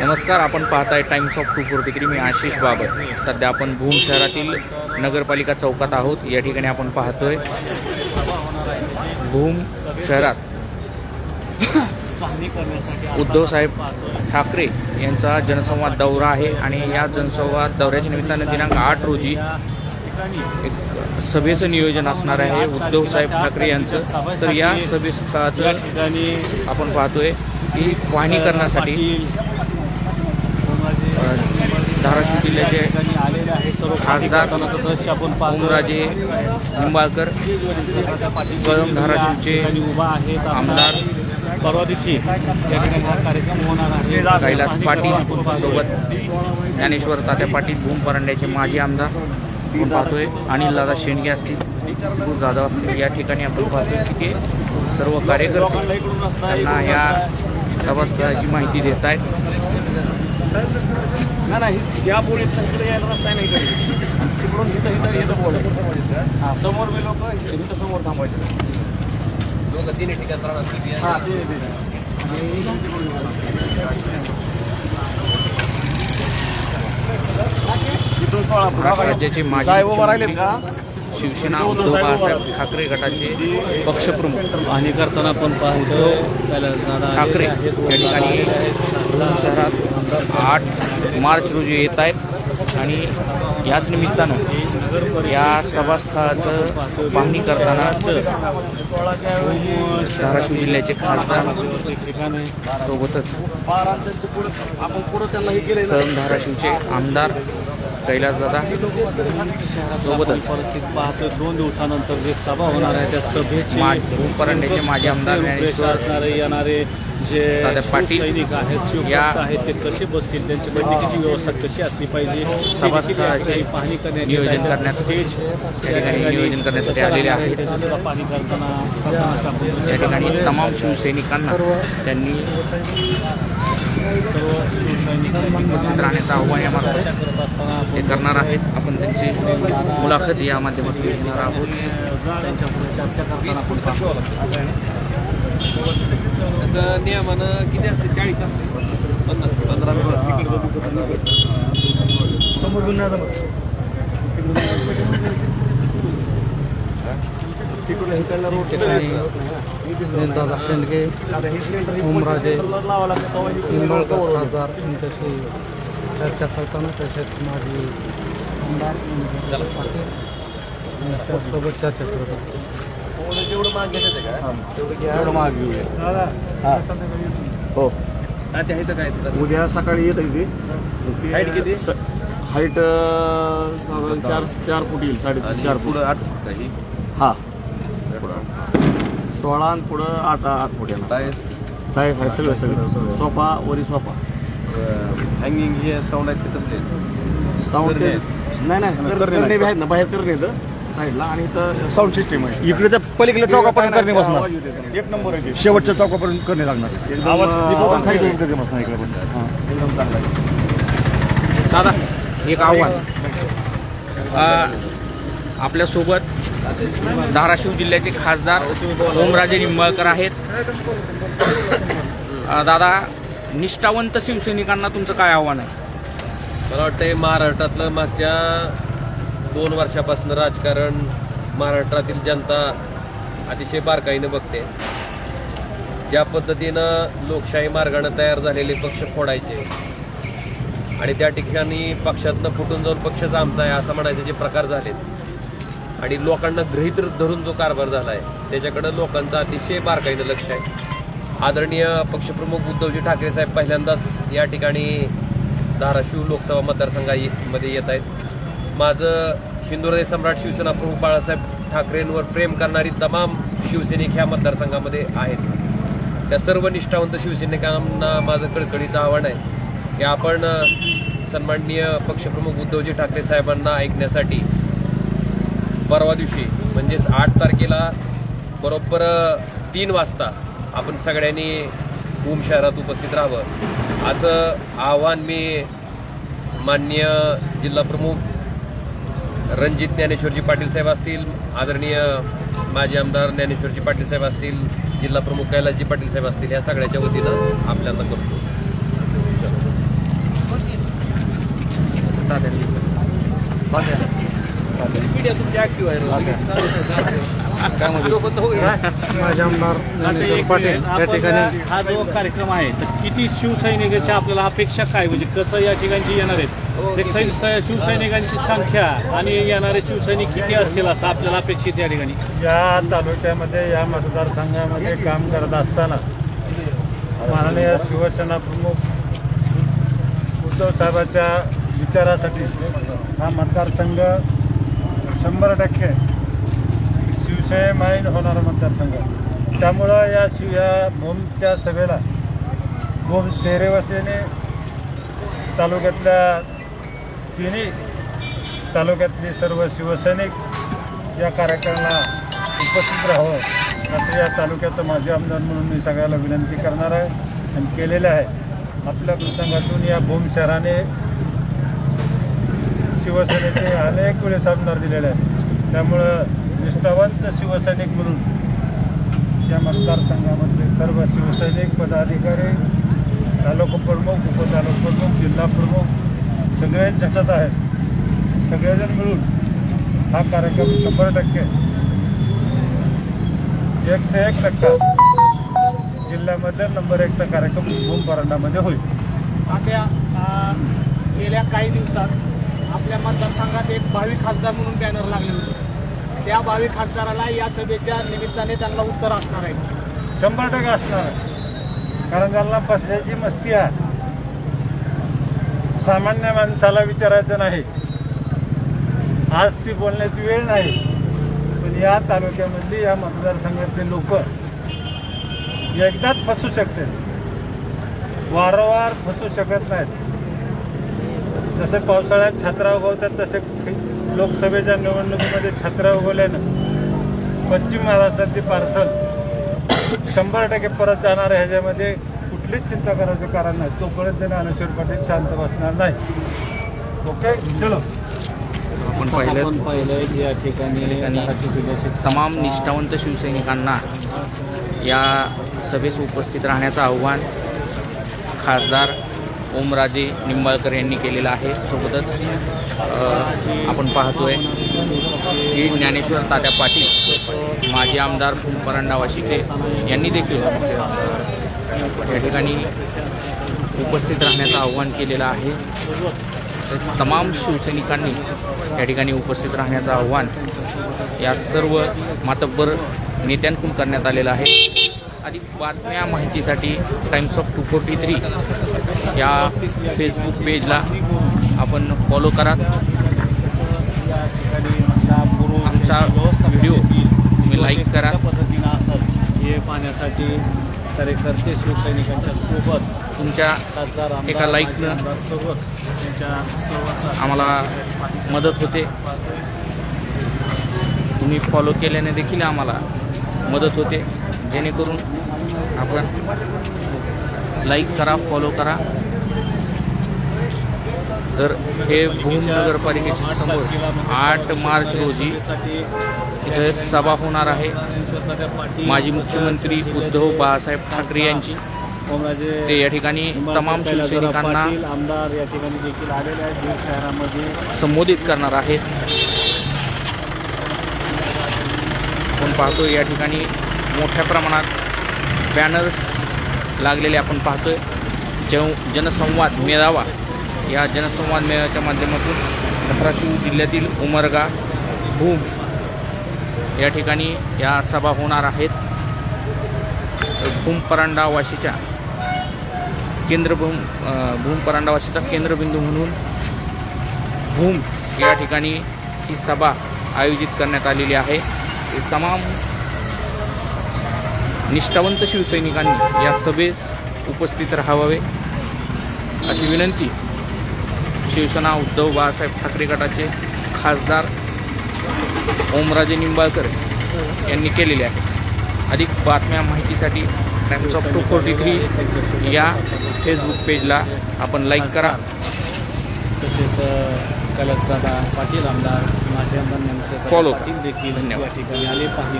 नमस्कार आपण पाहताय टाइम्स ऑफ टू फोर मी आशिष बाबर. सध्या आपण भूम शहरातील नगरपालिका चौकात आहोत. या ठिकाणी आपण पाहतोय भूम शहरात उद्धव साहेब ठाकरे यांचा जनसंवाद दौरा आहे आणि या जनसंवाद दौऱ्याच्या निमित्तानं दिनांक आठ रोजी एक सभेचं नियोजन असणार आहे उद्धव साहेब ठाकरे यांचं. तर या सभेस्थळाचं आपण पाहतोय की पाहणी करण्यासाठी धाराशिव जिल्ह्याचे खासदार ओमराजे निंबाळकर कळम धाराशिवचे उभा आहेत आमदार परवा दिवशी हा कार्यक्रम होणार आहे कैलास पाटील. सोबत ज्ञानेश्वर तात्या पाटील भूम परांड्याचे माजी आमदार आपण पाहतोय अनिल दादा शेंडगे असतील विपुल जाधव असतील या ठिकाणी आपण पाहतोय की ते सर्व कार्यकर्ते त्यांना या. सभास्थळाची माहिती देत आहेत नाही, नाही या पुढे इकडे यायला रस्ता नाही इकडे. आणि तिकडून इथं इथं हा समोर मी लोक इथं समोर थांबायचे हा ते ते, ते. आणि इथून तिकडून यायला. इथून सोळा फुट. महाराष्ट्र राज्याचे माजी साहेब उभा राहिलेत का? शिवसेना उद्धव बाळासाहेब ठाकरे गटाचे पक्षप्रमुख. पाहणी करताना आपण पाहतो ठाकरे या ठिकाणी शहरात आठ मार्च रोजी येत आहेत. आणि याच निमित्तानं या सभास्थळाचं पाहणी करताना धाराशिव जिल्ह्याचे खासदार सोबतच कळम धाराशिवचे आमदार कैलासदादा सोबतच परिस्थिती पाहतो दोन दिवसानंतर जे सभा होणार आहे त्या सभेचे परांड्याचे माजी आमदार येणारे जे सैनिक आहेत या आहेत ते कसे बसतील? त्यांची बैठकीची व्यवस्था कशी असली पाहिजे? सभास्थळाचे पाहणी करण्यात नियोजन ठिकाणी नियोजन करण्यासाठी आलेले आहेत. पाहणी करताना या ठिकाणी तमाम शिवसैनिकांना त्यांनी सर्व शिवसैनिकांनी उपस्थित राहण्याचं आव्हान करत असताना ते करणार आहेत. आपण त्यांची मुलाखत या माध्यमातून घेणार आहोत. त्यांच्यापुढे चर्चा करताना आपण तसं नियमानं किती असते? चाळीस असते. पन्नास. पंधरा दादा शेंडगे ओमराजे निंबाळकर खासदार यांच्याशी चर्चा करताना तसेच माझी आमदार निंबाळकर तेवढं घेऊया हो. ते आहे तर काय उद्या सकाळी येत आहे ते. Height किती? हाईट साधारण चार चार फूट येईल साडेतीन चार फूट. पुढं आठ फूट आहे हा. सोळा आणि पुढं आठ आठ फूट येणार. टायस टायस आहे सगळं सगळं. सोफा वरी सोफा हँगिंग हे साऊंड आहेत ते साऊंड करणे नाही नाही करणे बी आहेत ना बाहेर करणे येतं साईडला आणि इथं साऊंड सिस्टीम आहे. इकडे तर पलीकडे चौकापर्यंत करणे बसणार. एक नंबर आहे ते. शेवटच्या चौकापर्यंत करणे लागणार. एकदम, आवाज आवाज खाली clear. करणे बसणार इकडे पण. हा, एकदम चांगला आहे. दादा एक आव्हान. आपल्यासोबत धाराशिव जिल्ह्याचे खासदार ओमराजे निंबाळकर आहेत. दादा निष्ठावंत शिवसैनिकांना तुमचं काय आव्हान आहे? मला वाटतंय महाराष्ट्रातलं मागच्या दोन वर्षापासून राजकारण महाराष्ट्रातील जनता अतिशय बारकाईनं बघते. ज्या पद्धतीनं लोकशाही मार्गानं तयार झालेले पक्ष फोडायचे आणि त्या ठिकाणी पक्षातनं फुटून जाऊन पक्षच आमचा आहे असं म्हणायचे जे प्रकार झालेत. आणि लोकांना गृहित धरून जो कारभार झाला आहे त्याच्याकडं लोकांचं अतिशय बारकाईनं लक्ष आहे. आदरणीय पक्षप्रमुख उद्धवजी ठाकरे साहेब पहिल्यांदाच या ठिकाणी धाराशिव लोकसभा मतदारसंघामध्ये येत आहेत. माझं हिंदुहृदय सम्राट शिवसेना प्रमुख बाळासाहेब ठाकरेंवर प्रेम करणारी तमाम शिवसैनिक ह्या मतदारसंघामध्ये आहेत. त्या सर्व निष्ठावंत शिवसैनिकांना माझं कळकळीचं आव्हान आहे की आपण सन्माननीय पक्षप्रमुख उद्धवजी ठाकरे साहेबांना ऐकण्यासाठी परवा दिवशी म्हणजेच आठ तारखेला बरोबर तीन वाजता आपण सगळ्यांनी भूम शहरात उपस्थित राहावं. असं आव्हान मी माननीय जिल्हाप्रमुख रणजित ज्ञानेश्वरजी पाटील साहेब असतील आदरणीय माजी आमदार ज्ञानेश्वरजी पाटील साहेब असतील जिल्हा प्रमुख कैलासजी पाटील साहेब असतील या सगळ्याच्या वतीनं आपल्याला करतो मीडिया तुमची ऍक्टिव्ह आहे काय माझ्या आमदार ज्ञानेश्वर पाटील या ठिकाणी हा जो कार्यक्रम आहे तर किती शिवसैनिकांच्या आपल्याला अपेक्षा काय? म्हणजे कसं या ठिकाणची येणार आहेत? एक सै- स- शिवसैनिकांची संख्या आणि येणारे शिवसैनिक किती असतील असं आपल्याला अपेक्षित या ठिकाणी? या तालुक्यामध्ये या मतदारसंघामध्ये काम करत असताना माननीय शिवसेना प्रमुख उद्धव साहेबांच्या विचारासाठी हा मतदारसंघ शंभर टक्के शिवसेनामाईन होणारा मतदारसंघ. त्यामुळं या शिव या भूमच्या सभेला भूम शेरेवासीने तालुक्यातल्या तिन्ही तालुक्यातले सर्व शिवसैनिक या कार्यक्रमाला उपस्थित राहावं असं या तालुक्याचं माजी आमदार म्हणून मी सगळ्याला विनंती करणार आहे आणि केलेलं आहे. आपल्या प्रसंगातून या भूम शहराने शिवसेनेचे अनेक वेळेस आमदार दिलेले आहेत. त्यामुळं निष्ठावंत शिवसैनिक म्हणून या मतदारसंघामधले सर्व शिवसैनिक पदाधिकारी तालुका प्रमुख उपतालुका प्रमुख जिल्हा प्रमुख सगळे झटत आहेत. सगळेजण मिळून हा कार्यक्रम शंभर टक्के एकशे एक टक्का जिल्ह्यामध्ये नंबर एकचा कार्यक्रम भूम परांडामध्ये होईल. आता गेल्या काही दिवसात आपल्या मतदारसंघात एक भावी खासदार म्हणून बॅनर लागले होते. त्या भावी खासदाराला या सभेच्या निमित्ताने त्यांना उत्तर असणार आहे. शंभर टक्के असणार. आहे कारण त्यांना बसण्याची मस्ती आहे. सामान्य माणसाला विचारायचं नाही. आज ती बोलण्याची वेळ नाही. पण या तालुक्यामधली या मतदारसंघातले लोक एकदाच फसू शकते वारंवार फसू शकत नाहीत. जसे पावसाळ्यात छत्रा उगवतात तसे लोकसभेच्या निवडणुकीमध्ये छत्रा उगवल्यानं पश्चिम महाराष्ट्रातली पार्सल शंभर टक्के परत जाणार आहे. ह्याच्यामध्ये कुठलीच चिंता करायचं कारण नाही. तोपर्यंत ज्ञानेश्वर पाटील शांत बसणार नाही. ओके? चलो. आपण पाहिलं. पाहिलं या ठिकाणी ठिकाणी तमाम निष्ठावंत शिवसैनिकांना या सभेस उपस्थित राहण्याचं आव्हान खासदार ओमराजे निंबाळकर यांनी केलेलं आहे. सोबतच आपण पाहतोय की ज्ञानेश्वर तात्या पाटील माजी आमदार परांडा वाशीचे यांनी देखील या ठिकाणी उपस्थित राहण्याचं आव्हान केलेलं आहे. तर तमाम शिवसैनिकांनी या ठिकाणी उपस्थित राहण्याचं आव्हान या सर्व मातब्बर नेत्यांकडून करण्यात आलेलं आहे. अधिक बातम्या माहितीसाठी Times of two forty three या फेसबुक पेजला आपण फॉलो करा. आमचा व्हिडिओ तुम्ही लाईक करा. पद्धतीनं असतात हे पाहण्यासाठी कार्यकर्ते शिवसैनिकांच्या सोबत तुमच्या एका लाईकनं आम्हाला मदत होते. तुम्ही फॉलो केल्याने देखील आम्हाला मदत होते. जेणेकरून आपण लाईक करा फॉलो करा. तर हे भूम नगरपालिकेच्या समोर आठ मार्च रोजी इथे सभा होणार आहे. माजी मुख्यमंत्री उद्धव बाळासाहेब ठाकरे यांची. ते या ठिकाणी तमाम शिवसैनिकांना आमदार या ठिकाणी देखील आलेले आहेत बीड शहरामध्ये संबोधित करणार आहेत. आपण पाहतो या ठिकाणी मोठ्या प्रमाणात बॅनर्स लागलेले आपण पाहतो आहे जव जनसंवाद मेळावा या जनसंवाद मेळाव्याच्या माध्यमातून धाराशिव जिल्ह्यातील उमरगा भूम या ठिकाणी या सभा होणार आहेत. भूम परांडावाशीच्या केंद्रभूम भूम परांडावाशीचा केंद्रबिंदू म्हणून भूम या ठिकाणी ही सभा आयोजित करण्यात आलेली आहे. तमाम निष्ठावंत शिवसैनिकांनी या सभेस उपस्थित राहावे अशी विनंती शिवसेना उद्धव बाळासाहेब ठाकरे गटाचे खासदार ओमराजे निंबाळकर यांनी केलेली आहे अधिक बातम्या माहितीसाठी Times of two forty three या फेसबुक पेजला आपण लाईक करा तसेच कलकदादा पाटील आमदार माझे आमदार ज्ञानेश्वर Follow. पाटील देखील धन्यवाद. ठिकाणी आले पाहणी